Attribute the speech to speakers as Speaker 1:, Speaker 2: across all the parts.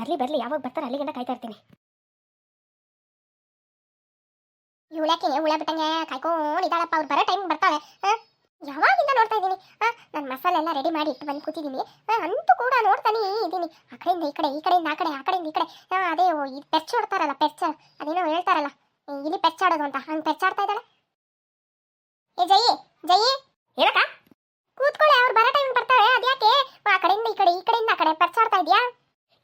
Speaker 1: ಬರ್ಲಿ ಬರ್ಲಿ, ಯಾವಾಗ ಬರ್ತಾರೆ ಅಲ್ಲಿಗಂಟ ಕಾಯ್ತಾ ಇರ್ತೀನಿ. ಇವಳಕ್ಕೆ ಉಳ ಬಿಟ್ಟಂಗೆ? ಕಾಯ್ಕೊಂಡಿದ್ದಾಳಪ್ಪ, ಅವ್ರು ಬರೋ ಟೈಮ್ ಬರ್ತಾಳೆ? ಯಾವಾಗಿಂದ ನೋಡ್ತಾ ಇದ್ದೀನಿ? ನಾನು ಮಸಾಲೆ ಎಲ್ಲ ರೆಡಿ ಮಾಡಿ ಇಟ್ಟು ಬಂದು ಕೂತಿದ್ದೀನಿ. ಅಂತೂ ಕೂಡ ನೋಡ್ತಾನೆ ಇದ್ದೀನಿ. ಆ ಕಡೆಯಿಂದ ಈ ಕಡೆ, ಈ ಕಡೆಯಿಂದ ಆ ಕಡೆ, ಆ ಕಡೆಯಿಂದ ಈ ಕಡೆ. ಅದೇ ಇದು ಪೆಚ್ಚಾಡ್ತಾರಲ್ಲ ಪೆಚ್ಚ ಅದೇನೋ ಹೇಳ್ತಾರಲ್ಲ. ಇಲ್ಲಿ ಪೆಚ್ಚಾಡೋದು ಅಂತ. ಹಂಗೆ ಪೆಚ್ಚಾಡ್ತಾ ಇದ್ದಾಳೆ? ಏ, ಜಯಿ ಜಯಿ. ಏನಕ್ಕ ಕೂತ್ಕೊಳ್ಳಿ, ಅವ್ರು ಬರೋ ಟೈಮ್ ಬರ್ತಾಳೆ. ಅದ್ಯಾಕೆ? ಆ ಕಡೆಯಿಂದ ಈ ಕಡೆ, ಈ ಕಡೆಯಿಂದ ಆ ಕಡೆ ಪೆಚ್ಚಾಡ್ತಾ ಇದೆಯಾ?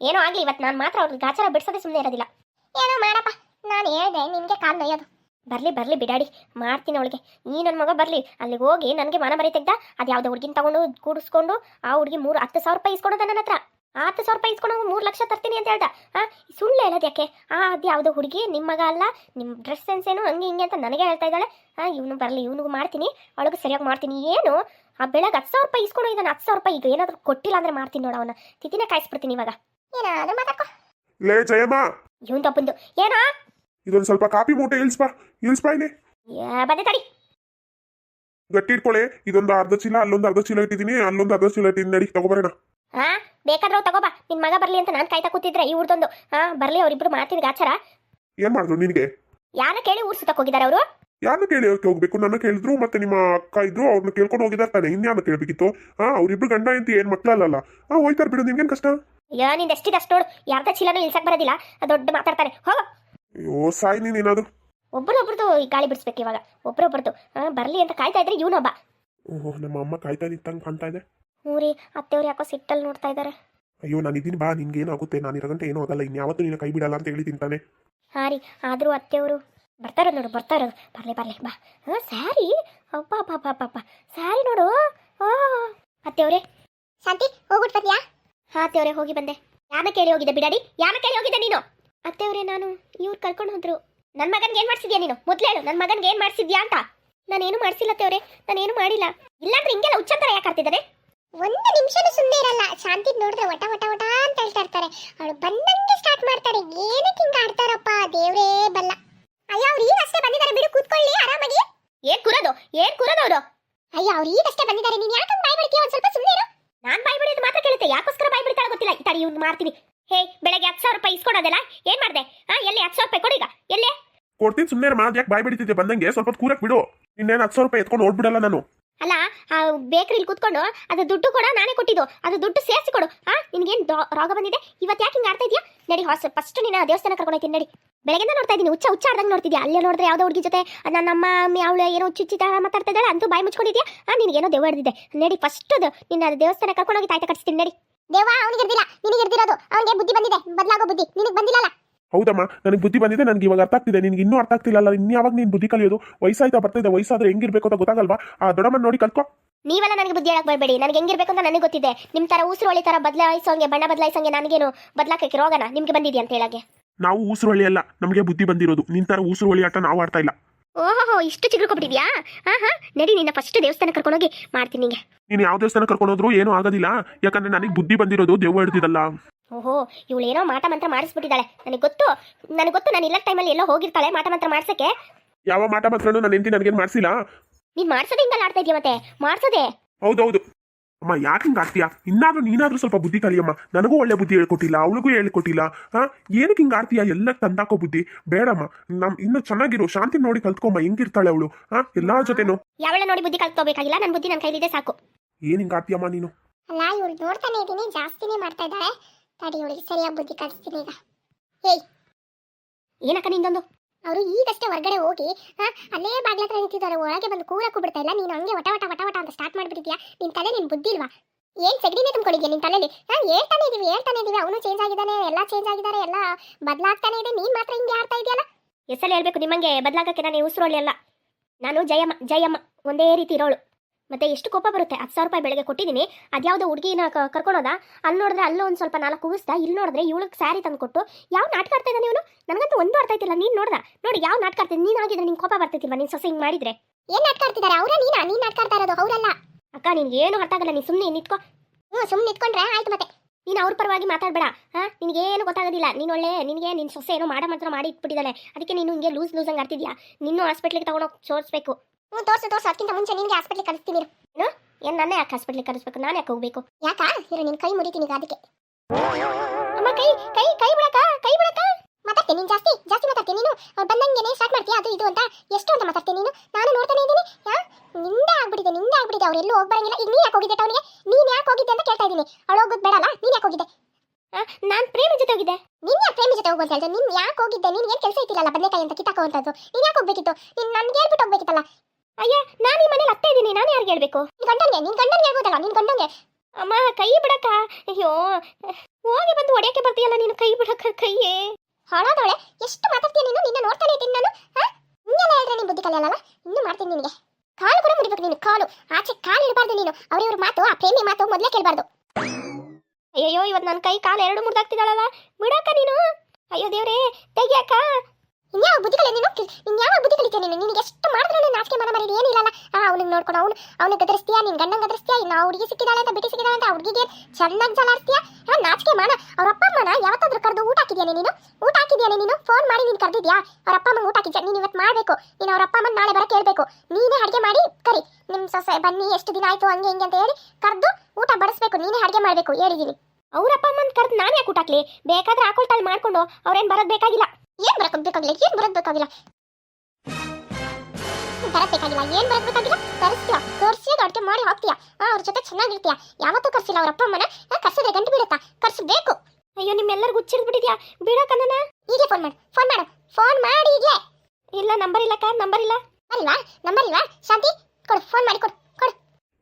Speaker 1: ಏನೋ ಆಗ್ಲಿ ಇವತ್ತು ನಾನು ಮಾತ್ರ ಅವ್ರಿಗೆ ಗಾಚಾರ ಬಿಡ್ಸೋದೇ ಸುಮ್ಮನೆ ಇರೋದಿಲ್ಲ. ಏನೋ ಮಾಡಪ್ಪ, ನಾನು ಹೇಳಿದೆ ನಿಮಗೆ ಕಾಲ್ ನೋಯೋದು. ಬರಲಿ ಬರಲಿ ಬಿಡಾಡಿ, ಮಾಡ್ತೀನಿ ಅವಳಿಗೆ. ಈ ನನ್ನ ಮಗ ಬರಲಿ, ಅಲ್ಲಿಗೆ ಹೋಗಿ ನನಗೆ ಮನ ಮರಿ ತೆಗ್ದ, ಅದು ಯಾವುದೋ ಹುಡುಗಿನ ತಗೊಂಡು ಕೂಡಿಸ್ಕೊಂಡು ಆ ಹುಡುಗಿ ಮೂರು ಹತ್ತು ಸಾವಿರ ರೂಪಾಯಿ ಇಸ್ಕೊಂಡು ನನ್ನ ಹತ್ರ. ಹತ್ತು ಸಾವಿರ ರೂಪಾಯಿ ಇಸ್ಕೊಂಡು ಮೂರು ಲಕ್ಷ ತರ್ತೀನಿ ಅಂತ ಹೇಳ್ದ. ಆ, ಸುಳ್ಳು ಹೇಳೋದು ಯಾಕೆ? ಆ, ಅದು ಯಾವುದೋ ಹುಡುಗಿ ನಿಮ್ಮ ಮಗ ಅಲ್ಲ ನಿಮ್ಮ ಡ್ರೆಸ್ ಸೆನ್ಸ್ ಏನು ಹಂಗೆ ಹಿಂಗೆ ಅಂತ ನನಗೆ ಹೇಳ್ತಾ ಇದ್ದಾಳೆ. ಆ, ಇವನು ಬರಲಿ, ಇವನಿಗೂ ಮಾಡ್ತೀನಿ, ಅವಳಿಗೂ ಸರಿಯಾಗಿ ಮಾಡ್ತೀನಿ. ಏನು? ಆ ಬೆಳಗ್ಗೆ ಹತ್ತು ಸಾವಿರ ರೂಪಾಯಿ ಇಸ್ಕೊಂಡು ಇದ್ದಾನೆ ಹತ್ತು ಸಾವಿರ ರೂಪಾಯಿ ಈಗ ಏನಾದರೂ ಕೊಟ್ಟಿಲ್ಲ ಅಂದ್ರೆ ಮಾಡ್ತೀನಿ ನೋಡು ಅವನ ತಿಥಿನೇ ಕಾಯಿಸ್ಬಿಡ್ತೀನಿ ಇವಾಗ. ಏನಾದ್ರು ಮಾತಾಡ್ಕೊ.
Speaker 2: ಲೇ ಜಯಮ್ಮ.
Speaker 1: ಇವನ್ ತಪ್ಪಂದು. ಏನೋ?
Speaker 2: ಇದೊಂದು ಸ್ವಲ್ಪ ಕಾಪಿ ಮೂಟೆ ಇಳಿಸ್ಬಾ. ಇಳಿಸ್ಬಾ ಇಲ್ಲಿ.
Speaker 1: ಬಂದೆ ತಡಿ.
Speaker 2: ಗಟ್ಟಿ ಇಟ್ಕೊಳ್ಳೆ ಇದೊಂದು ಅರ್ಧ ಚೀಲ ಅಲ್ಲೊಂದು ಅರ್ಧ ಚೀಲ ಇಟ್ಟಿದ್ದೀನಿ ಅಲ್ಲೊಂದು ಅರ್ಧ ಚೀಲ ಇಟ್ಟಿದ್ದೀನಿ ನಡಿ ತಗೋಬರೋಣ.
Speaker 1: ಹಾ ಬೇಕಾದ್ರೆ ತಗೋಬಾ. ನಿನ್ ಮಗ ಬರ್ಲಿ ಅಂತ ನಾನು ಕಾಯ್ತಾ ಕೂತಿದ್ರೆ ಇವ್ರದೊಂದು ಹಾ ಬರ್ಲಿ ಅವ್ರಿಬ್ರು ಮಾಡ್ತೀನಿ ಗಾಚಾರ.
Speaker 2: ಏನ್ ಮಾಡಿದ್ರು ನಿನಗೆ?
Speaker 1: ಯಾರು ಕೇಳಿ ಊರ್ ಸುತ್ತಕ್ ಹೋಗಿದಾರೆ ಅವರು?
Speaker 2: ಯಾರನ್ನ ಕೇಳಿ ಅವ್ರಿಗೆ ಹೋಗ್ಬೇಕು? ನನ್ನ ಕೇಳಿದ್ರು ಮತ್ತೆ ನಿಮ್ಮ ಅಕ್ಕ ಇದ್ರು ಅವ್ರನ್ನ ಕೇಳ್ಕೊಂಡು ಹೋಗಿದಾರೆ ತಾನೆ. ಇನ್ಯಾರನ್ನ ಕೇಳ್ಬೇಕಿತ್ತು? ಹಾ ಅವ್ರಿಬ್ರು ಗಂಡ ಅಂತ ಏನ್ ಮಕ್ಳಲ್ಲ ಹಾ ಹೋಯ್ತಾರ ಬಿಡು. ನಿಮ್ಗೇನ್ ಕಷ್ಟ?
Speaker 1: ಅಯ್ಯೋ ನಿಂದ ಎಷ್ಟಿದೆ ಅಷ್ಟು ನೋಡು. ಯಾರ್ದ ಚೀಲನೂ ಇಳ್ಸಕ್ ಬರೋದಿಲ್ಲ. ದೊಡ್ಡ ಮಾತಾಡ್ತಾರೆ. ಹೋಗೋ.
Speaker 2: ಅಯ್ಯೋ ಸಾಯ್ ನೀನ್ ಏನಾದ್ರು?
Speaker 1: ಒಬ್ಬರೊಬ್ರದ್ದು ಈ ಗಾಳಿ ಬಿಡಿಸ್ಬೇಕು ಇವಾಗ. ಒಬ್ಬರೊಬ್ರದ್ದು ಬರ್ಲಿ ಅಂತ ಕಾಯ್ತಾ ಇದ್ರೆ ಇವನೊಬ್ಬ.
Speaker 2: ಓಹೋ ನಮ್ಮ ಅಮ್ಮ ಕಾಯ್ತಾ ನಿಂತಂಗೆ ಕಾಣ್ತಾ ಇದೆ.
Speaker 1: ಊರಿ ಅತ್ತೆಯವ್ರು ಯಾಕೋ ಸಿಟ್ಟಲ್ಲಿ ನೋಡ್ತಾ ಇದ್ದಾರೆ
Speaker 2: ಅಯ್ಯೋ ನಾನು ಇದೀನಿ ಬಾ ನಿನ್ಗೆ ಏನಾಗುತ್ತೆ ನಾನು ಇರಗಂಟೆ ಏನೂ ಆಗಲ್ಲ. ಇನ್ಯಾವತ್ತೂ ನಿನ್ನ ಕೈ ಬಿಡಲ್ಲ ಅಂತ ಹೇಳಿ ತಿಂತಾನೆ.
Speaker 1: ಹಾ ರೀ ಆದ್ರೂ ಅತ್ತೆಯವರು ಅವರು ಇರೋದು ನೋಡು ಬರ್ತಾ ಇರೋದು ಬರ್ಲಿ ಬರ್ಲಿ ಬಾ. ಹಾ ಸ್ಯಾರಿ ಅಪ್ಪ ಅಪ್ಪ ಅಪ್ಪ ಅಪ್ಪ ಸ್ಯಾರಿ ನೋಡು. ಅತ್ತೆ ಅತ್ತೆಯವ್ರೆ. ಶಾಂತಿ ಹೋಗ್ಬಿಟ್ಟು ಬರ್ತೀಯಾ? ಹಾ ಅತ್ತೆಯವ್ರೆ ಹೋಗಿ ಬಂದೆ. ಯಾಮ ಕೇಳಿ ಹೋಗಿದ್ದೆ ಬಿಡಾಡಿ? ಯಾಮ ಕೇಳಿ ಹೋಗಿದ್ದೆ ನೀನು? ಅತ್ತೆಯವರೇ ನಾನು ಇವ್ರು ಕರ್ಕೊಂಡು ಹೋದ್ರು. ನನ್ನ ಮಗನ್ಗೆ ಏನ್ ಮಾಡ್ಸಿದ್ಯಾ ನೀನು? ಮೊದ್ಲು ಹೇಳು ನನ್ನ ಮಗನ್ಗೆ ಏನ್ ಮಾಡ್ಸಿದ್ಯಾ ಅಂತ. ನಾನೇನು ಮಾಡಿಸಿಲ್ಲ ಅತ್ತೆಯವ್ರೆ ನಾನೇನು ಮಾಡಿಲ್ಲ. ಇಲ್ಲಾಂದ್ರೆ ಹಿಂಗೆಲ್ಲ ಉಚ್ಚಂತರ ಯಾಕೆ ಆಡ್ತಿದ್ದಾರೆ ಒಂದು ನಿಮಿಷನೂ ಸುಮ್ಮನೆ ಇರಲ್ಲ. ಶಾಂತಿ ನೋಡಿದ್ರೆ ವಟ ವಟ ವಟ ಅಂತ ಹೇಳ್ತಾ ಇರ್ತಾರೆ. ಅವಳು ಬಂದಂಗೆ ಸ್ಟಾರ್ಟ್ ಮಾಡ್ತಾರೆ. ಏನಕ್ಕೆ ಹಿಂಗ ಆಡ್ತಾರಪ್ಪ? ದೇವ್ರೇ ಬಲ್ಲ. ಅಯ್ಯ ಅವ್ರು ಈಗಷ್ಟೇ ಬಂದಿದ್ದಾರೆ ಬಿಡು ಕೂತ್ಕೊಳ್ಳಿ ಆರಾಮಾಗಿ. ಏನ್ ಕೂರೋದು? ಏನ್ ಕೂರೋದು ಅವರು? ಅಯ್ಯ ಅವ್ರು ಈಗಷ್ಟೇ ಬಂದಿದ್ದಾರೆ. ನೀನು ಯಾಕೆ ಬಾಯ್ ಒಂದ್ ಸ್ವಲ್ಪ ಸುಮ್ಮನೆ ಇರು. ನಾನ್ ಬಾಯ್ ಬಿಡಿದ ಮಾತ್ರ ಕೇಳುತ್ತೆ. ಯಾಕೋಸ್ಕರ ಬಾಯ್ ಬಿಡ್ತಾಳ ಗೊತ್ತಿಲ್ಲ? ತಡಿ ಇವ್ನು ಮಾಡ್ತೀನಿ ಹೇ, ಬೆಳಗ್ಗೆ ಹತ್ತು ಸಾವಿರ ರೂಪಾಯಿ ಇಸ್ಕೊಡೋದಲ್ಲ ಏನ್ ಮಾಡ್ದೆ? ಹಾ ಎಲ್ಲಿ ಹತ್ತು ಸಾವಿರ ರೂಪಾಯಿ ಕೊಡು ಈಗ. ಎಲ್ಲೇ?
Speaker 2: ಕೊಡ್ತೀನಿ ಸುಮ್ಮನೆ ಮಾಡ್. ಯಾಕೆ ಬಾಯ್ ಬಿಡ್ತಿದ್ದೆ ಬಂದಂಗೆ ಸ್ವಲ್ಪ ಕೂರಕ್ಕೆ ಕೂರಕ್ ಬಿಡು. ಇನ್ನೇನು ಹತ್ತು ಸಾವಿರ ರೂಪಾಯಿ ಎತ್ಕೊಂಡು ಓಡ್ಬಿಡಲ್ಲ ನಾನು.
Speaker 1: ಅಲ್ಲ, ಆ ಬೇಕರಿಲಿ ಕುತ್ಕೊಂಡು ಅದು ದುಡ್ಡು ಕೂಡ, ನಾನೇ ಕೊಟ್ಟಿದ್ದು. ಅದು ದುಡ್ಡು ಸೇರಿಸಿ ಕೊಡು. ಆ, ನಿನ್ಗೇನು ರೋಗ ಬಂದಿದೆ? ಇವತ್ತು ಯಾಕೆ ಹಿಂಗೆ ಆಡ್ತಾ ಇದೆಯಾ? ನಡಿ ಹಾಸ್ ಫಸ್ಟ್ ನೀನು ದೇವಸ್ಥಾನ ಕರ್ಕೊಂಡು ಹೋಗ್ತೀನಿ, ನಡಿ. ಬೆಳಗ್ಗೆಯಿಂದ ನೋಡ್ತಾ ಇದ್ದೀನಿ ಹುಚ್ಚ ಹುಚ್ಚ ಆಡ್ದಂಗೆ ನೋಡ್ತಿದ್ಯಾ? ಅಲ್ಲೇ ನೋಡಿದ್ರೆ ಯಾವುದೋ ಹುಡುಗಿ ಜೊತೆ ನನ್ನ ನಮ್ಮ ಅವಳು ಏನೋ ಚುಚ್ಚಿತ ಮಾತಾಡ್ತಾ ಇದ್ದಾಳೆ, ಅಂತೂ ಬಾಯಿ ಮುಚ್ಕೊಂಡಿದ್ಯಾ? ಆ, ನಿನಗೇನೋ ದೇವ ಹಿಡಿದಿದೆ. ನಡಿ ಫಸ್ಟ್ ಅದು ನಿನ್ನ ದೇವಸ್ಥಾನ ಕರ್ಕೊಂಡು ಹೋಗಿ ತಾಯ್ತ ಕಟ್ಸ್ತೀನಿ, ನಡಿ. ದೇವ ಅವನಿಗೆ ಇರ್ದಿಲ್ಲ ನಿನಗೆ ಇರ್ದಿರೋದು ಅವನಿಗೆ ಬುದ್ಧಿ ಬಂದಿದೆ, ಬದಲಾಗೋ ಬುದ್ಧಿ. ನಿನಗೆ ಬಂದಿಲ್ಲ
Speaker 2: ಹೌದಮ್ಮ? ನನಗೆ ಬುದ್ಧಿ ಬಂದಿದೆ ನನಗೆ ಇವಾಗ ಅರ್ಥ ಆಗ್ತಿದೆ. ನಿನ್ಗೆ ಇನ್ನೂ ಅರ್ಥ ಆಗ್ತಿಲ್ಲ ಇನ್ಯಾವಾಗ ನೀನು ಬುದ್ಧಿ ಕಲಿಯೋದು? ವಯಸ್ಸಾಯ್ತಾ ಬರ್ತಿದೆ ವಯಸ್ಸಾದ್ರೆ ಹೆಂಗಿರ್ಬೇಕು ಅಂತ ಗೊತ್ತಾಗಲ್ವಾ? ಆ ದೊಡ್ಡಮ್ಮನ ನೋಡಿ ಕಲ್ತ್ಕೊ.
Speaker 1: ನೀವೆಲ್ಲ ನನಗೆ ಬುದ್ಧಿ ಹೇಳಕ್ ಬರಬೇಡಿ. ನನಗೆ ಹೆಂಗಿರ್ಬೇಕು ಅಂತ ನನಗೆ ಗೊತ್ತಿದೆ. ನಿಮ್ಮ ತರ ಉಸಿರು ತರ ಬದಲಾಯಿಸೋಂಗೆ ಬಣ್ಣ ಬದಲಾಯಿಸೋಂಗೆ ನನಗೇನು ಬದಲಾಕಕ್ಕೆ ರೋಗನ? ನಿಮ್ಗೆ ಬಂದಿದೆಯಾ ಅಂತ ಹೇಳಕ್ಕೆ?
Speaker 2: ನಾವು ಊಸುರೊಳ್ಳಿ ಅಲ್ಲ ನಮಗೆ ಬುದ್ಧಿ ಬಂದಿರೋದು. ನಿನ್ ತರ ಊಸುರೊಳ್ಳಿ ಆಟ ನಾವು ಆಡ್ತಾ ಇಲ್ಲ.
Speaker 1: ಓಹೋ ಇಷ್ಟು ಚಿಗುರ್ಕೊಬಿಟ್ಟಿದ್ಯಾ ಹಾ ಹಾ ನಡಿ ನಿನ್ನ ಫಸ್ಟ್ ದೇವಸ್ಥಾನ ಕರ್ಕೊಂಡೋಗಿ ಮಾಡ್ತೀನಿ ನಿಂಗೆ.
Speaker 2: ನೀನು ಯಾವ ದೇವಸ್ಥಾನ ಕರ್ಕೊಂಡು ಹೋದ್ರು ಏನೂ ಆಗೋದಿಲ್ಲ. ಯಾಕಂದ್ರೆ ನನಗೆ ಬುದ್ಧಿ ಬಂದಿರೋದು ದೆವ್ವ ಹಿಡ್ದಿದ್ದಲ್ಲ
Speaker 1: ಓಹೋ ಇವಳೇನೋ ಮಾಟ ಮಂತ್ರ ಮಾಡಿಸ್ಬಿಟ್ಟಿದ್ದಾಳೆ. ನನಗೆ ಗೊತ್ತು ನನಗೆ ಗೊತ್ತು ನಾನು ಇಲ್ಲ ಟೈಮಲ್ಲಿ ಎಲ್ಲೋ ಹೋಗಿರ್ತಾಳೆ ಮಾಟ ಮಂತ್ರ ಮಾಡ್ಸಕ್ಕೆ.
Speaker 2: ಯಾವ ಮಾಟ ಮಾತ್ರನು ನನ್ನ ಹೆಂಡತಿ ನನಗೇನು ಮಾಡಿಸಿಲ್ಲ?
Speaker 1: ನೀನ್ ಮಾಡ್ಸೋದೇ ಹಿಂಗಲ್ಲ ಆಡ್ತಾ ಇದೀಯ ಮತ್ತೆ? ಮಾಡ್ಸೋದೆ?
Speaker 2: ಹೌದೌದು. ಅಮ್ಮ ಯಾಕೆ ಹಿಂಗೆ ಆಡ್ತೀಯಾ? ಇನ್ನಾದ್ರೂ ನೀನಾದ್ರೂ ಸ್ವಲ್ಪ ಬುದ್ಧಿ ಕಲಿಯಮ್ಮ. ನನಗೂ ಒಳ್ಳೆ ಬುದ್ಧಿ ಹೇಳ್ಕೊಟ್ಟಿಲ್ಲ ಅವಳಿಗೂ ಹೇಳ್ಕೊಟ್ಟಿಲ್ಲ. ಹಾ ಏನಕ್ಕೆ ಹಿಂಗೆ ಆಡ್ತೀಯಾ? ಎಲ್ಲ ತಂದಾಕೋ ಬುದ್ಧಿ. ಬೇಡಮ್ಮ ನಮ್ ಇನ್ನು ಚೆನ್ನಾಗಿರು ಶಾಂತಿ ನೋಡಿ ಕಲ್ತ್ಕೊಮ್ಮ ಹೆಂಗಿರ್ತಾಳೆ ಅವಳು. ಹಾ ಎಲ್ಲಾ ಜೊತೆನು.
Speaker 1: ಯಾವಳ ನೋಡಿ ಬುದ್ಧಿ ಕಲ್ತ್ಕೋಬೇಕಾಗಿಲ್ಲ? ನನ್ನ ಬುದ್ಧಿ ನನ್ನ ಕೈಲಿದೆ ಸಾಕು.
Speaker 2: ಏನ್ ಹಿಂಗೆ ಆಡ್ತೀಯಮ್ಮ ನೀನು?
Speaker 1: ಅಲ್ಲ ಇವ್ರು ನೋಡ್ತಾನೆ ಇದ್ದೀನಿ ಜಾಸ್ತಿನೇ ಮಾಡ್ತಾ ಇದ್ದಾಳೆ. ತಡಿ ಇವಳಿಗೆ ಸರಿಯಾಗಿ ಬುದ್ಧಿ ಕಲಿಸ್ತೀನಿ ಈಗ. ಏಯ್ ಏನಕ್ಕ ನಿಂದೊಂದು? ಅವರು ಈಗಷ್ಟೇ ಹೊರಗಡೆ ಹೋಗಿ ಅಲ್ಲೇ ಬಾಗ್ಲ ಹತ್ರ ನಿಂತಿದ್ದಾರೆ ಒಳಗೆ ಬಂದು ಕೂರಕ್ಕೂ ಬಿಡ್ತಾ ಇಲ್ಲ ನೀನು ಹಂಗೆ ವಟ ವಟ ವಟ ವಟ ಅಂತ ಸ್ಟಾರ್ಟ್ ಮಾಡಿಬಿಟ್ಟಿದ್ಯಾ? ನಿನ್ ತಲೆ ನಿನ್ನ ಬುದ್ಧಿ ಇಲ್ವಾ? ಏನ್ ಸಗಡಿನೇ ತುಂಬಿಕೊಂಡಿದ್ಯಾ ನಿನ್ ತಲೆಯಲ್ಲಿ ಹಾ ಹೇಳ್ತಾನೆ ಇದೀವಿ ಹೇಳ್ತಾನೆ ಇದೀವಿ ಅವನು ಚೇಂಜ್ ಆಗಿದ್ದಾನೆ ಎಲ್ಲ ಚೇಂಜ್ ಆಗಿದ್ದಾರೆ ಎಲ್ಲ ಬದಲಾಗ್ತಾನೆ ಇದೆ ನೀನ್ ಮಾತ್ರ ಹಿಂಗೆ ಆಡ್ತಾ ಇದೆಯಲ್ಲ? ಎಸಲ್ಲಿ ಹೇಳ್ಬೇಕು ನಿಮ್ಮಂಗೆ ಬದಲಾಗಕ್ಕೆ ನಾನು ಉಸಿರೋಳಿ ಅಲ್ಲ. ನಾನು ಜಯಮ್ಮ ಜಯಮ್ಮ ಒಂದೇ ರೀತಿ ಇರೋಳು. ಮತ್ತೆ ಎಷ್ಟು ಕೋಪ ಬರುತ್ತೆ? ಹತ್ತು ಸಾವಿರ ರೂಪಾಯಿ ಬೆಳಗ್ಗೆ ಕೊಟ್ಟಿದ್ದೀನಿ. ಅದ್ಯಾವುದೋ ಹುಡುಗಿನ ಕರ್ಕೊಳೋದ ಅಲ್ಲಿ ನೋಡಿದ್ರೆ ಅಲ್ಲೂ ಒಂದು ಸ್ವಲ್ಪ ನಾಲ್ಕು ಕೂಗಿಸ್ತಾ ಇಲ್ಲಿ ನೋಡಿದ್ರೆ ಇವಳಿಗೆ ಸ್ಯಾರಿ ತಂದು ಕೊಟ್ಟು ಯಾವ ನಾಟಕ ಆಡ್ತಾ ಇದ್ದಾನೆ ಇವನು? ನನಗಂತೂ ಒಂದು ಅರ್ಥ ಆಯ್ತಿಲ್ಲ ನೀನು ನೋಡ್ದ? ನೋಡಿ ಯಾವ ನಾಟಕ ಆಡ್ತಿದ್ದೆ ನೀನು ಆಗಿದ್ರೆ ನಿಂಗೆ ಕೋಪ ಬರ್ತಿಲ್ವಾ ನೀನು ಸೊಸೆ ಹಿಂಗೆ ಮಾಡಿದ್ರೆ? ಏನು ನಾಟಕ ಆಡ್ತಿದ್ದಾರೆ? ಅವರ ನೀನಾ? ನೀನು ನಾಟಕ ಆಡ್ತಾ ಇರೋದು ಅವರಲ್ಲ. ಅಕ್ಕ ನಿನ್ಗೆ ಏನು ಅರ್ಥ ಆಗಲ್ಲ ನೀನು ಸುಮ್ಮನೆ ನಿಂತ್ಕೊ. ಹ್ಞೂ ಸುಮ್ಮನೆ ನಿಂತ್ಕೊಂಡ್ರೆ ಆಯ್ತು ಮತ್ತೆ. ನೀನು ಅವ್ರ ಪರವಾಗಿ ಮಾತಾಡಬೇಡ ಹಾಂ? ನಿನಗೇನು ಗೊತ್ತಾಗೋದಿಲ್ಲ. ನೀನು ಒಳ್ಳೆ ನಿನಗೆ ನಿನ್ನ ಸೊಸೆ ಏನೋ ಮಾಡ ಮಾತ್ರ ಮಾಡಿ ಇಟ್ಬಿಟ್ಟಿದ್ದಾನೆ ಅದಕ್ಕೆ ನೀನು ಹಿಂಗೆ ಲೂಸ್ ಲೂಸ್ ಹಂಗೆ ಆಡ್ತಿದ್ಯಾ? ನಿನ್ನೂ ಹಾಸ್ಪಿಟ್ಲಿಗೆ ತೊಗೊಂಡೋಗಿ ತೋರಿಸ್ಬೇಕು ಹ್ಞೂ ತೋರ್ಸು ತೋರ್ಸು. ಅದಕ್ಕಿಂತ ಮುಂಚೆ ನಿನಗೆ ಹಾಸ್ಪಿಟ್ಲಿಗೆ ಕಳಿಸ್ತೀನಿ ಏನು? ಏನು ನಾನೇ ಯಾಕೆ ಹಾಸ್ಪಿಟ್ಲಿಗೆ ಕಳಿಸ್ಬೇಕು ನಾನು ಯಾಕೆ ಹೋಗ್ಬೇಕು? ಯಾಕಾ? ಇರೋ ನಿನ್ನ ಕೈ ಮುರಿತೀನಿ ಈಗ ಅದಕ್ಕೆ.
Speaker 3: ಅಮ್ಮ ಕೈ ಕೈ ಕೈ ಬಿಡಕ ಕೈ ಬಿಡಕ ಮಾತಾಡ್ತೀನಿ ನೀನು ಜಾಸ್ತಿ ಜಾಸ್ತಿ ಮಾತಾಡ್ತೀನಿ ನೀನು. ಅವ್ರು ಬಂದಂಗೆನೆ ಸ್ಟಾರ್ಟ್ ಮಾಡ್ತೀಯ? ಅದು ಇದು ಅಂತ ಎಷ್ಟು ಅಂತ ಮಾತಾಡ್ತೀನಿ ನೀನು. ನಾನು ನೋಡ್ತಾನೆ ಇದ್ದೀನಿ. ಯಾ ನಿಂದೆ ಆಗ್ಬಿಟ್ಟಿದೆ ನಿಂದೆ ಆಗ್ಬಿಟ್ಟಿದೆ. ಅವ್ರು ಎಲ್ಲೂ ಹೋಗ್ಬರಂಗಿಲ್ಲ ಈಗ ನೀ ಯಾಕೆ ಹೋಗಿದ್ದೆ ಅವನಿಗೆ ನೀನು ಯಾಕೆ ಹೋಗಿದ್ದೆ ಅಂತ ಕೇಳ್ತಾ ಇದ್ದೀನಿ. ಅವಳು ಹೋಗೋದು ಬೇಡಲ್ಲ? ನೀನು ಯಾಕೆ ಹೋಗಿದ್ದೆ? ನಾನು ಪ್ರೇಮ ಜೊತೆ ಹೋಗಿದ್ದೆ. ನೀನು ಯಾಕೆ ಪ್ರೇಮ ಜೊತೆ ಹೋಗು ಅಂತ ಹೇಳ್ದೆ? ನೀನ್ ಯಾಕೆ ಹೋಗಿದ್ದೆ? ನೀನು ಏನು ಕೆಲಸ ಇತ್ತಿಲ್ಲ ಬದನೆಕಾಯಿ ಅಂತ ಕಿತ್ತಾಕುವಂಥದ್ದು ನೀನು ಯಾಕೆ ಹೋಗ್ಬೇಕಿತ್ತು? ನೀನು ನನ್ಗೆ ಹೇಳ್ಬಿಟ್ಟು ಹೋಗ್ಬೇಕಿತ್ತಲ್ಲ? ಅಯ್ಯ, ನಾನು ಈ ಮನೇಲಿ ಅತ್ತೆ ಇದ್ದೀನಿ ನಾನು ಯಾರಿಗೆ ಹೇಳ್ಬೇಕು? ನಿನ್ ಗಂಡನ್ಗೆ ನಿನ್ ಗಂಡನ್ಗೆ ಹೇಳ್ಬೋದಲ್ಲ, ನಿನ್ ಗಂಡನ್ಗೆ? ಅಮ್ಮ, ಕೈ ಬಿಡಕ್ಕ. ಅಯ್ಯೋ, ಹೋಗಿ ಬಂದು ಒಡೆಯಕ್ಕೆ ಬರ್ತೀಯಲ್ಲ ನೀನು ಕೈ ಬಿಡಕ್ಕ, ಕೈಯೇ? ಹೊಳದವಳೆ, ಎಷ್ಟು ಮಾತಾಡ್ತೀಯ ನೀನು? ನಿನ್ನ ನೋಡ್ತಾನೆ ಇದ್ದೀನಿ ನಾನು ಹಿಂಗೆಲ್ಲ ಹೇಳ್ರೆ ನೀನು ಬುದ್ಧಿ ಕಲಿಯಲ್ಲ ಇನ್ನೂ ಮಾಡ್ತೀನಿ ನಿನಗೆ. ಕಾಲು ಕೂಡ ಮುಡಿಬೇಕು ನೀನು, ಕಾಲು. ಆಚೆ ಕಾಲು ಇಡಬಾರ್ದು ನೀನು. ಅವ್ರಿವ್ರ ಮಾತು, ಆ ಪ್ರೇಮಿ ಮಾತು ಮೊದಲೇ ಕೇಳಬಾರ್ದು. ಅಯ್ಯೋ ಇವತ್ತು ನನ್ನ ಕೈ ಕಾಲು ಎರಡು ಮುರಿದಾಗ್ತಿದ್ದಾಳಲ್ಲ. ಬಿಡಕ್ಕ ನೀನು? ಅಯ್ಯೋ ದೇವ್ರೇ, ತೆಗಿಯಕ್ಕ. ಇನ್ಯಾವ ಬುದ್ಧಿ ನೀನು ಇನ್ಯಾವ ಬುದ್ಧಿ ಕಲಿತೀಯ ನೀನು ನಿನಗೆ ಎಷ್ಟು ಮಾಡಿದ್ರೆ ನಾಚಿಕೆ ಮಾಡ ಮರಿ ಏನಿಲ್ಲಲ್ಲ ಆ, ಅವನಿಗೆ ನೋಡ್ಕೊಂಡು ಅವನು ಅವನು ಗದರಿಸ್ತೀಯ? ನಿನ್ನ ಗಂಡಂಗೆ ಗದರಿಸ್ತೀಯ? ಇನ್ನು ಹುಡುಗಿ ಸಿಕ್ಕಿದಾಳೆ ಅಂತ ಬಿಟ್ಟು ಸಿಕ್ಕಿದಾಳೆ ಅಂತ ಹುಡುಗಿಗೆ ಚೆನ್ನಾಗಿ ಜಲಾಡ್ತೀಯ? ನಾಚಿಕೆ ಮಾಡ. ಅವ್ರ ಅಪ್ಪ ಅಮ್ಮನ ಯಾವತ್ತಾದ್ರೂ ಕರೆದು ಊಟ ಹಾಕಿದ್ಯಾನೆ ನೀನು? ಊಟ ಹಾಕಿದ್ಯಾನೆ ನೀನು? ಫೋನ್ ಮಾಡಿ ನೀನು ಕರೆದಿದ್ಯಾ? ಅವ್ರ ಅಪ್ಪ ಅಮ್ಮನ ಊಟ ಹಾಕಿದ್ಯಾ? ನೀನು ಇವತ್ತು ಮಾಡಬೇಕು. ನೀನು ಅವ್ರ ಅಪ್ಪ ಅಮ್ಮನ ನಾಳೆ ಬರೋಕೆ ಹೇಳ್ಬೇಕು ನೀನೇ ಅಡುಗೆ ಮಾಡಿ ಕರಿ. ನಿಮ್ಮ ಸೊಸೆ ಬನ್ನಿ, ಎಷ್ಟು ದಿನ ಆಯ್ತು, ಹಂಗೆ ಹಿಂಗೆ ಅಂತ ಹೇಳಿ ಕರೆದು ಊಟ ಬಡಿಸ್ಬೇಕು. ನೀನೇ ಅಡುಗೆ ಮಾಡಬೇಕು. ಹೇಳಿದ್ದೀನಿ ಅವ್ರ ಅಪ್ಪ ಅಮ್ಮನ ಕರೆದು ನಾನು ಯಾಕೆ ಊಟ ಹಾಕ್ಲಿ? ಬೇಕಾದ್ರೆ ಹಾಕೊಳ್ತಾಳೆ ಮಾಡ್ಕೊಂಡು ಅವ್ರೇನು ಬರೋದು ಬೇಕಾಗಿಲ್ಲ. ಏನ್ ಬರಕ್ ಬೇಕಾಗಿಲ್ಲ ಏನ್ ಬರಕ್ ಬೇಕಾಗಿಲ್ಲ. ಬರಕ್ ಬೇಕಾಗಿಲ್ಲ ಏನ್ ಬರಕ್ ಬೇಕಾಗಿಲ್ಲ. ತರಿಸ್ತೀಯ ತೋರಿಸಿ ಅಡುಗೆ ಮಾಡಿ ಹಾಕ್ತೀಯ. ಆ, ಅವ್ರ ಜೊತೆ ಚೆನ್ನಾಗಿರ್ತೀಯ. ಯಾವತ್ತೂ ಕರ್ಸಿಲ್ಲ ಅವ್ರ ಅಪ್ಪ ಅಮ್ಮನ. ಕರ್ಸಿದ್ರೆ ಗಂಟು ಬೀಳುತ್ತಾ? ಕರ್ಸಬೇಕು. ಅಯ್ಯೋ ನಿಮ್ಮೆಲ್ಲರಿಗೂ ಬಿಡ ಕನ್ನನ ಈಗಲೇ ಫೋನ್ ಮಾಡು ಫೋನ್ ಮಾಡು ಫೋನ್ ಮಾಡಿ ಈಗ ಇಲ್ಲ ನಂಬರ್ ಇಲ್ಲ ಕಾ ನಂಬರ್ ಇಲ್ಲ. ಅಲ್ವಾ ನಂಬರ್ ಇಲ್ವಾ? ಶಾಂತಿ ಕೊಡು ಫೋನ್ ಮಾಡಿ ಕೊಡು ಕೊಡು.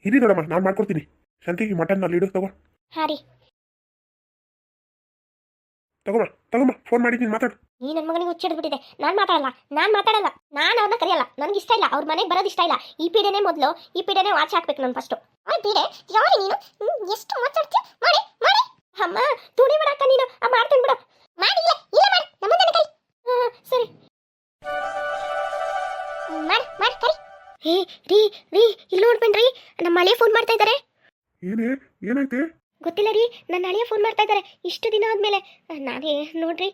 Speaker 2: ಇರಿ ನೋಡಮ್ಮ ನಾನು ಮಾಡ್ಕೊಡ್ತೀನಿ. ಶಾಂತಿ ಮಟನ್ ಅಲ್ಲಿ ಇಡು ತಗೋ.
Speaker 3: ಹಾ ರೀ.
Speaker 2: ತಗೋಮ್ಮ ತಗೋಮ್ಮ ಫೋನ್ ಮಾಡಿದ್ದೀನಿ ಮಾತಾಡು.
Speaker 3: ನೀ ನನ್ನ ಮಗನಿಗೆ ಹುಚ್ಚಿಡ್ಬಿಟ್ಟಿದೆ ನಾನು ಮಾತಾಡಲ್ಲ ನಾನು ಮಾತಾಡಲ್ಲ ನಾನು ಅವ್ರನ್ನ ಕರೆಯಲ್ಲ ನನಗೆ ಇಷ್ಟ ಇಲ್ಲ ಅವ್ರ ಮನೆಗೆ ಬರೋದು ಇಷ್ಟ ಇಲ್ಲ. ಈ ಪೀಡೆನೇ ಮೊದಲು ಈ ಪೀಡೆನೇ ವಾಚ್ ಹಾಕ್ಬೇಕು ನಾನು ಫಸ್ಟು ಆ ಪೀಡೆ ಯಾರು ನೀನು? ಎಷ್ಟು ಮಾತಾಡ್ತೀಯ? ಮಾಡಿ ಮಾಡಿ. ಅಮ್ಮ ತುಣಿ ಮಾಡಕ್ಕ ನೀನು ಆ ಮಾಡ್ತೀನಿ ಬಿಡು. ಮಾಡಿ ಇಲ್ಲ ಇಲ್ಲ ಮಾಡಿ. ನಮ್ಮ ಕೈ. ಹಾ, ಸರಿ. ಮಾಡಿ ಮಾಡಿ ಕರಿ. ಹೇ ರೀ ರೀ ಇಲ್ಲಿ ನೋಡ್ಬೇಡ್ರಿ ನಮ್ಮ ಮಳೆ ಫೋನ್ ಮಾಡ್ತಾ ಇದ್ದಾರೆ
Speaker 2: ಏನೇ ಏನಾಯ್ತೆ?
Speaker 3: ಗೊತ್ತಿಲ್ಲ ರೀ ನನ್ನ ಅಳಿಯ ಫೋನ್ ಮಾಡ್ತಾ ಇದ್ದಾರೆ ಇಷ್ಟು ದಿನ ಆದ್ಮೇಲೆ. ನಾನೇ ನೋಡ್ರಿ.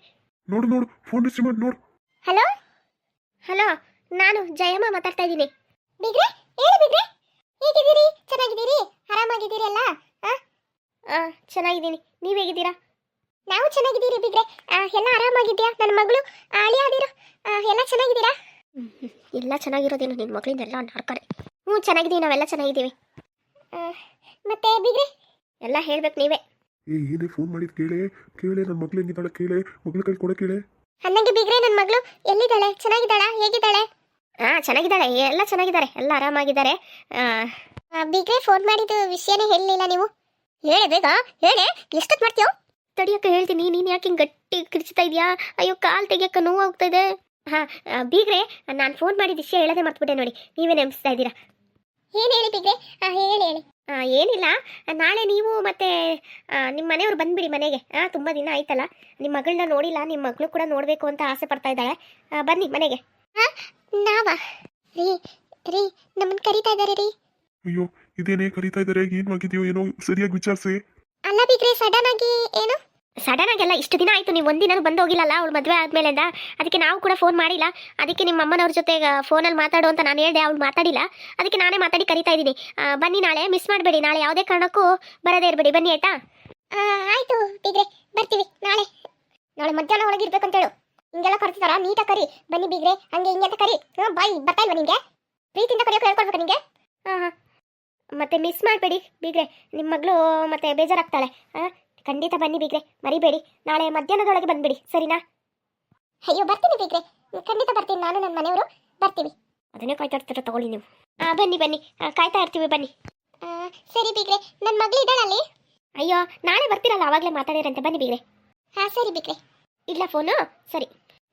Speaker 2: ನೋಡು ನೋಡು ಫೋನ್ ರಿಸೀವ್ ಮಾಡಿ ನೋಡು.
Speaker 3: ಹಲೋ? ಹಲೋ ನಾನು ಜಯಮ್ಮ ಮಾತಾಡ್ತಾ ಇದ್ದೀನಿ. ಬಿಗ್ರೆ ಹೇಳಿ ಬಿಗ್ರೆ. ಹೇಗಿದ್ದೀರಿ? ಚೆನ್ನಾಗಿದ್ದೀರಿ? ಆರಾಮಾಗಿದ್ದೀರಿ ಅಲ್ಲ? ಚೆನ್ನಾಗಿದ್ದೀನಿ. ನೀವು ಹೇಗಿದ್ದೀರಾ? ನಾವು ಚೆನ್ನಾಗಿದ್ದೀರಿ ಬಿಗ್ರೆ. ಎಲ್ಲ ಆರಾಮಾಗಿದ್ಯಾ ನನ್ನ ಮಗಳು ಅಳಿಯಾದಿರು ಎಲ್ಲ ಚೆನ್ನಾಗಿದ್ದೀರಾ? ಎಲ್ಲ ಚೆನ್ನಾಗಿರೋದೇನು ನಿಮ್ಮ ಮಗಳಿಂದ ಎಲ್ಲ ಹ್ಞೂ ಚೆನ್ನಾಗಿದ್ದೀವಿ ನಾವೆಲ್ಲ ಚೆನ್ನಾಗಿದ್ದೀವಿ. ಮತ್ತೆ ಬಿಗ್ರೆ ಎಲ್ಲ ಹೇಳ್ಬೇಕು ನೀವೇ.
Speaker 2: ಏ ಏನೇ ಫೋನ್ ಮಾಡಿದ್ ಕೇಳೆ? ಕೇಳೆ ನನ್ನ ಮಗ್ಳು ಹೆಂಗಿದ್ದಾಳೆ ಕೇಳೆ? ಮಗ್ಳ ಕೈ ಕೊಡ ಕೇಳೆ?
Speaker 3: ಅನ್ನಂಗೆ ಬಿಗ್ರೆ ನನ್ನ ಮಗಳು. ಎಲ್ಲಿದ್ದಾಳೆ? ಚೆನ್ನಾಗಿದ್ದಾಳಾ? ಹೇಗಿದ್ದಾಳೆ? ಹಾ ಚೆನ್ನಾಗಿದ್ದಾಳೆ. ಎಲ್ಲ ಚೆನ್ನಾಗಿದ್ದಾರೆ. ಎಲ್ಲ ಆರಾಮಾಗಿದ್ದಾರೆ. ಬಿಗ್ರೆ ಫೋನ್ ಮಾಡಿದ ವಿಷಯನೇ ಹೇಳಲಿಲ್ಲ ನೀವು. ಹೇಳಿ ಬೇಗ ಹೇಳಿ. ಎಷ್ಟೊತ್ತು ಮಾಡ್ತೀಯೋ? ತಡಿಯೋಕೆ ಹೇಳ್ತೀನಿ. ನೀನು ಯಾಕೆ ಹಿಂಗೆ ಗಟ್ಟಿ ಕಿರ್ಚ್ತಾ ಇದೆಯಾ? ಅಯ್ಯೋ ಕಾಲು ತೆಗಿಯಕ್ಕ ನೋವು ಆಗ್ತಾ ಇದೆ. ಹಾಂ ಬೀಗ್ರೆ ನಾನು ಫೋನ್ ಮಾಡಿದ ವಿಷಯ ಹೇಳೋದೇ ಮರ್ತ್ಬಿಟ್ಟೆ ನೋಡಿ. ನೀವೇ ನೆನಪಿಸ್ತಾ ಇದ್ದೀರಾ? ಏನು ಹೇಳಿ ಬಿಗ್ರೆ? ಏನಿಲ್ಲ. ನಾಳೆ ನೀವು ಮತ್ತೆ ನಿಮ್ಮ ಮನೆಯವ್ರು ಬಂದ್ಬಿಡಿ ಮನೆಗೆ. ಹಾಂ ತುಂಬ ದಿನ ಆಯ್ತಲ್ಲ. ನಿಮ್ಮ ಮಗಳನ್ನ ನೋಡಿಲ್ಲ ನಿಮ್ಮ ಮಗಳು ಕೂಡ ನೋಡಬೇಕು ಅಂತ ಆಸೆ ಪಡ್ತಾ ಇದ್ದಾಳೆ. ಬನ್ನಿ ಮನೆಗೆ. ನಾವಾ? ರೀ ರೀ ನಮ್ಮನ್ನ ಕರಿತಾ ಇದ್ದಾರೆ ರೀ.
Speaker 2: ಅಯ್ಯೋ ಇದೇನೇ ಕರಿತಾ ಇದ್ದಾರೆ? ಏನ್ ಆಗಿದೆಯೋ ಏನೋ ಸರಿಯಾಗಿ ವಿಚಾರಿಸಿ.
Speaker 3: ಅಲ್ಲ ಬಿಗ್ರೆ ಸಡನ್ ಆಗಿ ಏನು? ಸಡನ್ ಆಗೆಲ್ಲ ಇಷ್ಟು ದಿನ ಆಯ್ತು ನೀವು ಒಂದಿನ ಬಂದು ಹೋಗಿಲ್ಲಲ್ಲ ಅವಳು ಮದುವೆ ಆದ್ಮೇಲಿಂದ? ಅದಕ್ಕೆ ನಾವು ಕೂಡ ಫೋನ್ ಮಾಡಿಲ್ಲ. ಅದಕ್ಕೆ ನಿಮ್ಮ ಅಮ್ಮನವ್ರ ಜೊತೆ ಫೋನಲ್ಲಿ ಮಾತಾಡು ಅಂತ ನಾನು ಹೇಳ್ದೆ ಅವ್ಳು ಮಾತಾಡಿಲ್ಲ. ಅದಕ್ಕೆ ನಾನೇ ಮಾತಾಡಿ ಕರಿತಾ ಇದ್ದೀನಿ. ಬನ್ನಿ ನಾಳೆ ಮಿಸ್ ಮಾಡಬೇಡಿ. ನಾಳೆ ಯಾವುದೇ ಕಾರಣಕ್ಕೂ ಬರದೇ ಇರಬೇಡಿ. ಬನ್ನಿ ಆಯ್ತಾ? ಆಯ್ತು ಬೀಗ್ರೆ. ಬರ್ತೀವಿ ನಾಳೆ. ನಾಳೆ ಮಧ್ಯಾಹ್ನ ಒಳಗೆ ಅಂತೇಳು ಹಿಂಗೆಲ್ಲ ಕರ್ತಿದಾರ ನೀಟಾಗಿ ಕರಿ. ಬನ್ನಿ ಬೀಗ್ರೆ. ಹಂಗೆ ಹಿಂಗೆ ಅಂತ ಕರಿ. ಹಾಂ ಬಾಯ್. ಬರ್ತಾ ಇಲ್ವಾ ನಿಂಗೆ? ಪ್ರೀತಿಯಿಂದ ಕರಿಯೋಕೆ ಹೇಳ್ಕೊಡ್ಬೇಕು ನಿಮಗೆ ಹಾಂ ಹಾಂ ಮತ್ತೆ ಮಿಸ್ ಮಾಡಬೇಡಿ ಬೀಗ್ರೆ. ನಿಮ್ಮ ಮಗಳು ಮತ್ತೆ ಬೇಜಾರಾಗ್ತಾಳೆ. ಹಾಂ ಖಂಡಿತ ಬನ್ನಿ ಬಿಗ್ರೆ ಮರಿಬೇಡಿ. ನಾಳೆ ಮಧ್ಯಾಹ್ನದೊಳಗೆ ಬಂದ್ಬಿಡಿ ಸರಿನಾ? ಅಯ್ಯೋ ಬರ್ತೀನಿ ಬಿಗ್ರೆ. ಖಂಡಿತ ಬರ್ತೀನಿ ನಾನು ನನ್ನ ಮನೆಯವರು ಬರ್ತೀವಿ. ಅದನ್ನೇ ಕಾಯ್ತಾ ಇರ್ತೀರ ತಗೊಳ್ಳಿ ನೀವು. ಹಾಂ ಬನ್ನಿ ಬನ್ನಿ. ಆ, ಕಾಯ್ತಾ ಇರ್ತೀವಿ ಬನ್ನಿ. ಆ, ಸರಿ ಬಿಗ್ರೆ. ನನ್ನ ಮಗಳು ಇದ್ದಾಳಲ್ಲಿ? ಅಯ್ಯೋ ನಾಳೆ ಬರ್ತೀರಲ್ಲ ಆವಾಗಲೇ ಮಾತಾಡಿರಂತೆ. ಬನ್ನಿ ಬಿಗ್ರೆ. ಹಾಂ ಸರಿ ಬಿಗ್ರೆ. ಇಲ್ಲ ಫೋನು ಸರಿ.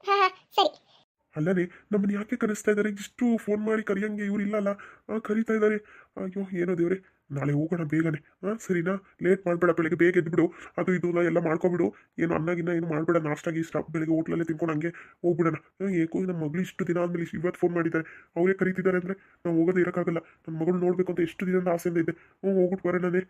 Speaker 3: ಹಾಂ ಹಾಂ ಸರಿ.
Speaker 2: ಅಲ್ಲನೇ ನಮ್ಮನ್ನ ಯಾಕೆ ಕರೆಸ್ತಾ ಇದ್ದಾರೆ ಇಷ್ಟು ಫೋನ್ ಮಾಡಿ ಕರೆಯಂಗೆ ಇವ್ರು ಇಲ್ಲಲ್ಲ? ಆ, ಕರೀತಾ ಇದ್ದಾರೆ ಅಯ್ಯೋ ಏನೋ ದೇವ್ರೆ. ನಾಳೆ ಹೋಗೋಣ ಬೇಗನೆ. ಹಾಂ ಸರಿನಾ? ಲೇಟ್ ಮಾಡಬೇಡ, ಬೆಳಗ್ಗೆ ಬೇಗ ಎದ್ಬಿಡು. ಅದು ಇದು ಎಲ್ಲ ಮಾಡ್ಕೊಬಿಡು. ಏನು ಅನ್ನಗಿನ್ನ ಏನು ಮಾಡಬೇಡ ನಾಷ್ಟಾಗಿ ಇಷ್ಟ ಬೆಳಗ್ಗೆ ಹೋಟ್ಲಲ್ಲೇ ತಿನ್ಕೊಂಡು ಹಂಗೆ ಹೋಗ್ಬಿಡೋಣ. ಏಕೋ ನಮ್ಮ ಮಗಳು ಇಷ್ಟು ದಿನ ಆದಮೇಲೆ ಇವತ್ತು ಫೋನ್ ಮಾಡಿದ್ದಾರೆ. ಅವರೇ ಕರೀತಿದ್ದಾರೆ ಅಂದರೆ ನಾವು ಹೋಗೋದು ಇರೋಕ್ಕಾಗಲ್ಲ. ನನ್ನ ಮಗಳು ನೋಡಬೇಕು ಅಂತ ಎಷ್ಟು ದಿನದ ಆಸೆಯಿಂದ ಇದೆ ಹ್ಞೂ ಹೋಗ್ಬಿಟ್ಟು ಬರೋಣನೇ.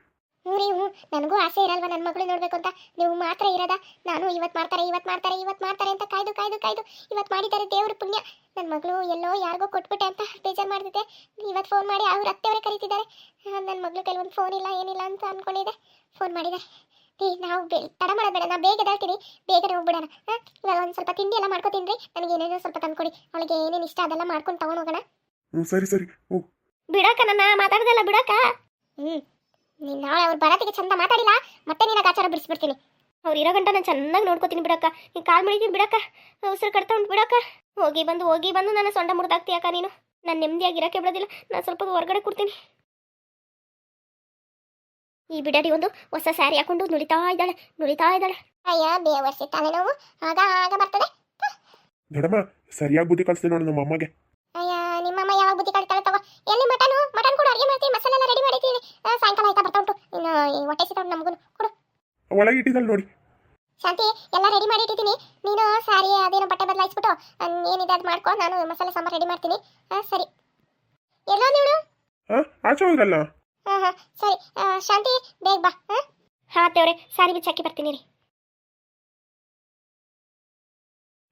Speaker 3: ಹ್ಞೂ ರೀ ಹ್ಞೂ. ನನಗೂ ಆಸೆ ಇರಲ್ವಾ ನನ್ನ ಮಗಳು ನೋಡ್ಬೇಕು ಅಂತ? ನೀವು ಮಾತ್ರ ಇರೋದ? ನಾನು ಇವತ್ತು ಮಾಡ್ತಾರೆ ಇವತ್ತು ಮಾಡ್ತಾರೆ ಇವತ್ತು ಮಾಡ್ತಾರೆ ಅಂತ ಕಾಯ್ದು ಕಾಯ್ದು ಕಾಯ್ದು ಇವತ್ತು ಮಾಡಿದ್ದಾರೆ ದೇವ್ರ ಪುಣ್ಯ. ನನ್ನ ಮಗಳು ಎಲ್ಲೋ ಯಾರಿಗೋ ಕೊಟ್ಬಿಟ್ಟೆ ಅಂತ ಬೇಜಾರು ಮಾಡ್ತಿದ್ದೆ. ಇವತ್ತು ಫೋನ್ ಮಾಡಿ ಅವ್ರ ಅತ್ತೆಯವರೇ ಕರೀತಿದ್ದಾರೆ. ನನ್ನ ಮಗಳು ಕೆಲವೊಂದು ಫೋನ್ ಇಲ್ಲ ಏನಿಲ್ಲ ಅಂತ ಅಂದ್ಕೊಂಡಿದ್ದೆ ಫೋನ್ ಮಾಡಿದೆ. ಏ ನಾವು ಬೇ- ತಡ ಮಾಡಬೇಡ ನಾವು ಬೇಗ ಎದ್ದೇಳ್ತೀನಿ. ಬೇಗನೆ ಹೋಗ್ಬಿಡೋಣ. ಹಾಂ ಇವಾಗ ಒಂದು ಸ್ವಲ್ಪ ತಿಂಡಿ ಎಲ್ಲ ಮಾಡ್ಕೊತೀನಿ ನನಗೆ ಏನೇನೋ ಸ್ವಲ್ಪ ತಂದ್ಕೊಡಿ. ಅವಳಿಗೆ ಏನೇನು ಇಷ್ಟ ಅದೆಲ್ಲ ಮಾಡ್ಕೊಂಡು ತಗೊಂಡ್ ಹೋಗೋಣ.
Speaker 2: ಹ್ಞೂ ಸರಿ ಸರಿ. ಹೋಗು.
Speaker 3: ಬಿಡಾಕ ನನ್ನ ಮಾತಾಡ್ದಲ್ಲ ಬಿಡಾಕ? ಹ್ಞೂ ನೀನು ನಾಳೆ ಅವ್ರ ಬರತಿಗೆ ಚಂದ ಮಾತಾಡಿಲ್ಲ ಮತ್ತೆ ನಿನಗೆ ಆಚಾರ ಬಿಡಿಸ್ಬಿಡ್ತೀನಿ. ಅವ್ರು ಇರೋ ಗಂಟ ನಾನು ಚೆನ್ನಾಗಿ ನೋಡ್ಕೋತೀನಿ ಬಿಡಕ್ಕ. ನೀನು ಕಾಲ್ ಮಾಡಿದೀನಿ ಬಿಡಕ್ಕ. ಉಸಿರು ಕಟ್ತಾ ಉಂಟು ಬಿಡಕ್ಕ. ಹೋಗಿ ಬಂದು ಹೋಗಿ ಬಂದು ನನ್ನ ಸೊಂಡ ಮುರಿದಾಗ್ತೀಯಕ್ಕ ನೀನು. ನಾನು ನೆಮ್ಮದಿಯಾಗಿ ಇರೋಕ್ಕೆ ಬಿಡೋದಿಲ್ಲ. ನಾನು ಸ್ವಲ್ಪ ಹೊತ್ತು ಹೊರಗಡೆ ಕೊಡ್ತೀನಿ ಈ ಬಿಡಾಡಿ ಒಂದು ಹೊಸ ಸ್ಯಾರಿ ಹಾಕೊಂಡು ನುಡಿತಾ ಇದ್ದಾಳೆ. ನುಡಿತಾ ಇದ್ದಾಳೆ. ಅಯ್ಯ ಬೇವರ್ಸಿ ತಲೆನೋವು ಆಗ ಆಗ ಬರ್ತದೆ.
Speaker 2: ಸರಿಯಾಗಿ ಬುದ್ಧಿ ಕಲಿಸ್ತೀನಿ ನೋಡಿ ನಮ್ಮ ಅಮ್ಮಗೆ
Speaker 3: ಅಯ್ಯ ನಿಮ್ಮಮ್ಮ ಯಾವಾಗ ಬುದ್ಧಿ ಕಳ್ತಾಳೆ ತಗೋ ಎಲ್ಲಿ ಮಟನು ಮಟನ್ ಕೂಡ ಅಡುಗೆ ಮಾಡ್ತೀನಿ ಮಸಾಲೆ ಎಲ್ಲ ರೆಡಿ ಮಾಡಿದ್ದೀನಿ ಆ, ಸಾಯಂಕಾಲ ಆಯ್ತಾ ಬರ್ತಾ ಉಂಟು ಇನ್ನು ಈ ಹೊಟ್ಟೆ ಸಿತ ನಮಗೂ ಕೊಡು.
Speaker 2: ಒಳಗೆ ಇಟ್ಟಿದ್ದಲ್ಲ ನೋಡಿ.
Speaker 3: ಶಾಂತಿ ಎಲ್ಲ ರೆಡಿ ಮಾಡಿ ಇಟ್ಟಿದ್ದೀನಿ. ನೀನು ಸಾರಿ ಅದೇನೋ ಬಟ್ಟೆ ಬದಲಾಯಿಸ್ಬಿಟ್ಟು ಏನಿದೆ ಅದು ಮಾಡ್ಕೊ. ನಾನು ಮಸಾಲೆ ಸಾಂಬಾರ್ ರೆಡಿ ಮಾಡ್ತೀನಿ. ಹಾಂ ಸರಿ. ಎಲ್ಲೋ ನೀನು?
Speaker 2: ಹಾಂ ಆಚೆ ಹೋಗಲ್ಲ.
Speaker 3: ಹಾಂ ಹಾಂ ಸರಿ. ಶಾಂತಿ ಬೇಗ ಬಾ. ಹಾಂ ಹಾಂ ದೇವ್ರೆ ಸಾರಿ ಬಿಚ್ಚಾಕಿ ಬರ್ತೀನಿ ರೀ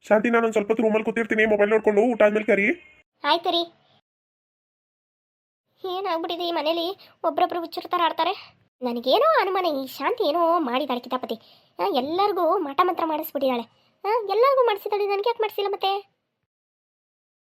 Speaker 2: ಶಾಂತಿ ನಾನು ಸ್ವಲ್ಪ ಹೊತ್ತು ರೂಮಲ್ಲಿ ಕೂತಿರ್ತೀನಿ. ಮೊಬೈಲ್ ನೋಡ್ಕೊಂಡು ಊಟ ಆದ್ಮೇಲೆ ಕರಿ.
Speaker 3: ಆಯ್ತು ರೀ. ಏನಾಗ್ಬಿಟ್ಟಿದೆ ಈ ಮನೇಲಿ? ಒಬ್ರೊಬ್ರು ಹುಚ್ಚರ ಥರ ಆಡ್ತಾರೆ. ನನಗೇನೋ ಅನುಮಾನ, ಈ ಶಾಂತಿ ಏನೋ ಮಾಡಿದಾಳೆ ಕಿತಾಪತಿ. ಎಲ್ಲರಿಗೂ ಮಠ ಮಂತ್ರ ಮಾಡಿಸ್ಬಿಟ್ಟಿದ್ದಾಳೆ ಎಲ್ಲರಿಗೂ ಮಾಡಿಸಿದಾಳೆ ನನಗೆ ಯಾಕೆ ಮಾಡಿಸಿಲ್ಲ ಮತ್ತೆ?